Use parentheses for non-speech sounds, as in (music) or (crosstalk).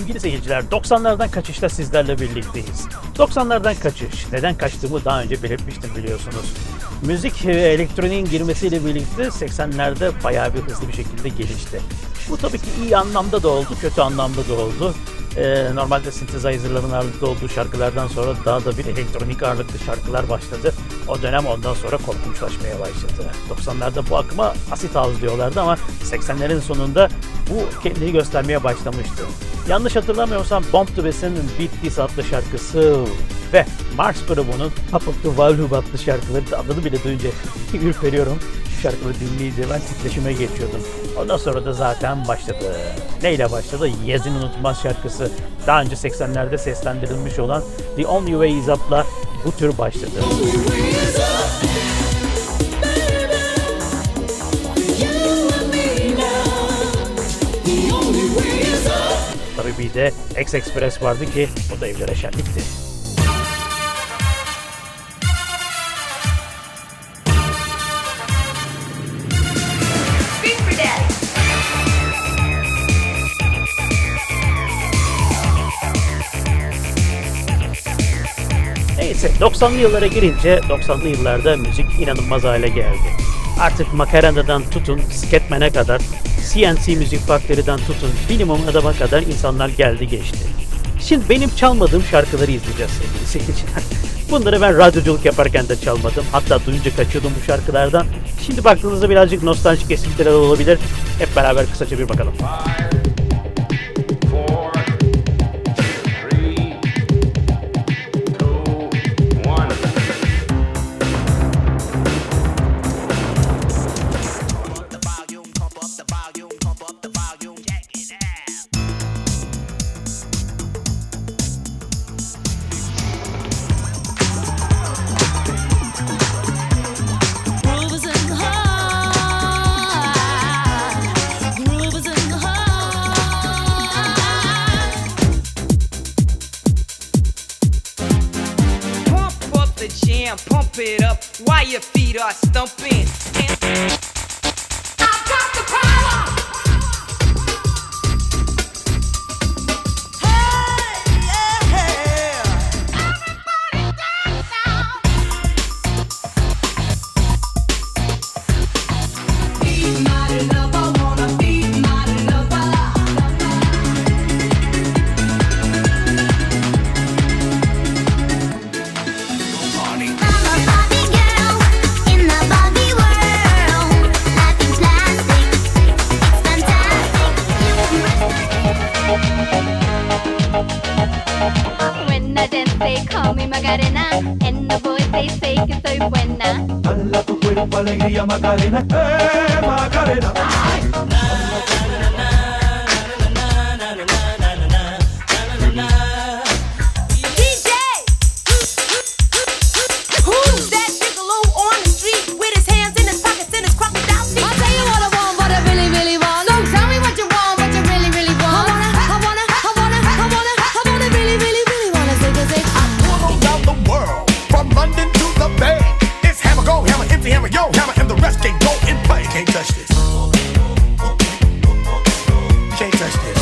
seyirciler, 90'lardan kaçışta sizlerle birlikteyiz. 90'lardan kaçış. Neden kaçtığımı daha önce belirtmiştim biliyorsunuz. Müzik ve elektroniğin girmesiyle birlikte 80'lerde bayağı bir hızlı bir şekilde gelişti. Bu tabii ki iyi anlamda da oldu, kötü anlamda da oldu. Ee, normalde synthesizer'ların ağırlıklı olduğu şarkılardan sonra daha da bir elektronik ağırlıklı şarkılar başladı. O dönem ondan sonra korkunçlaşmaya başladı. 90'larda bu akıma asit house diyorlardı ama 80'lerin sonunda bu kendini göstermeye başlamıştı. Yanlış hatırlamıyorsam Bomb the Bass'in Beat adlı şarkısı ve Mars grubunun Top of the Volume adlı şarkıları da adını bile duyunca (laughs) ürperiyorum. Şu şarkıları dinleyince ben titreşime geçiyordum. Ondan sonra da zaten başladı. Neyle başladı? Yez'in unutmaz şarkısı. Daha önce 80'lerde seslendirilmiş olan The Only Way Is Up'la bu tür başladı. Tabii bir de X-Express vardı ki o da evlere şenlikti. Neyse 90'lı yıllara girince 90'lı yıllarda müzik inanılmaz hale geldi. Artık makaranadan tutun Scatman'e kadar, CNC Music Factory'den tutun minimum adama kadar insanlar geldi geçti. Şimdi benim çalmadığım şarkıları izleyeceğiz sevgili seyirciler. (laughs) Bunları ben radyoculuk yaparken de çalmadım. Hatta duyunca kaçıyordum bu şarkılardan. Şimdi baktığınızda birazcık nostaljik esintiler olabilir. Hep beraber kısaca bir bakalım. four, the jam, pump it up while your feet are stumping. Macarena, the boys they say que soy buena. Dala tu cuerpo alegría Macarena, eh Macarena. DJ, Can't touch.